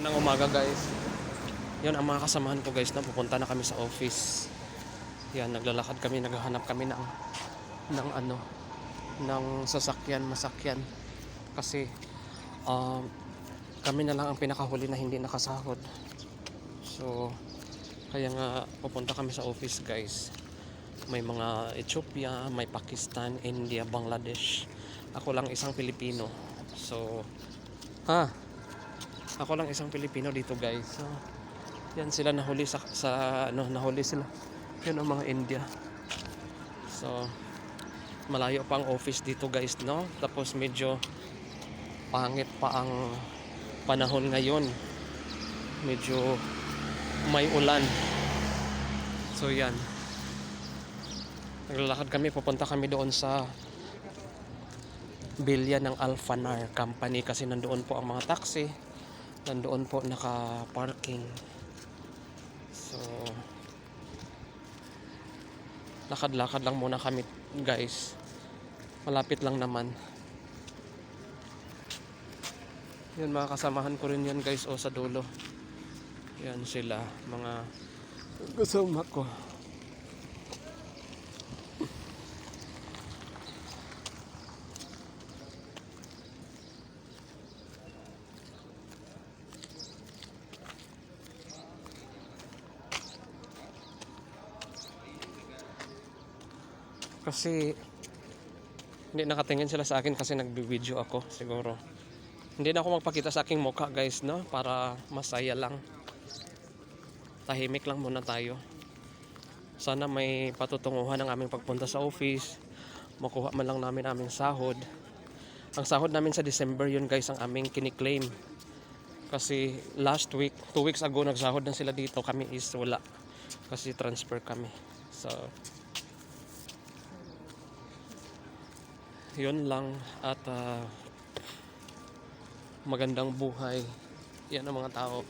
ng umaga guys. Yan ang mga kasamahan ko guys na pupunta na kami sa office. Yan, naglalakad kami, naghahanap kami ng ng ano, ng sasakyan, masakyan. Kasi um, kami na lang ang pinakahuli na hindi nakasahod. So, kaya nga pupunta kami sa office guys. May mga Ethiopia, may Pakistan, India, Bangladesh. Ako lang isang Pilipino. So, ha? Ako lang isang Pilipino dito guys. So, yan sila nahuli sa, sa ano, nahuli sila. Yan ang mga India. So, malayo pa ang office dito guys, no? Tapos medyo pangit pa ang panahon ngayon. Medyo may ulan. So, yan. Naglalakad kami, pupunta kami doon sa bilya ng Alphanar Company kasi nandoon po ang mga taxi nandoon po naka-parking. So lakad-lakad lang muna kami guys. Malapit lang naman. Yun mga kasamahan ko rin yan guys o sa dulo. Yan sila mga kasama ko Kasi hindi nakatingin sila sa akin kasi nagbi-video ako siguro. Hindi na ako magpakita sa aking mukha guys no para masaya lang. Tahimik lang muna tayo. Sana may patutunguhan ang aming pagpunta sa office. Makuha man lang namin aming sahod. Ang sahod namin sa December yun guys ang aming kiniklaim. Kasi last week, two weeks ago nagsahod na sila dito. Kami is wala. Kasi transfer kami. So, yun lang at ah, magandang buhay. Yan ang mga tao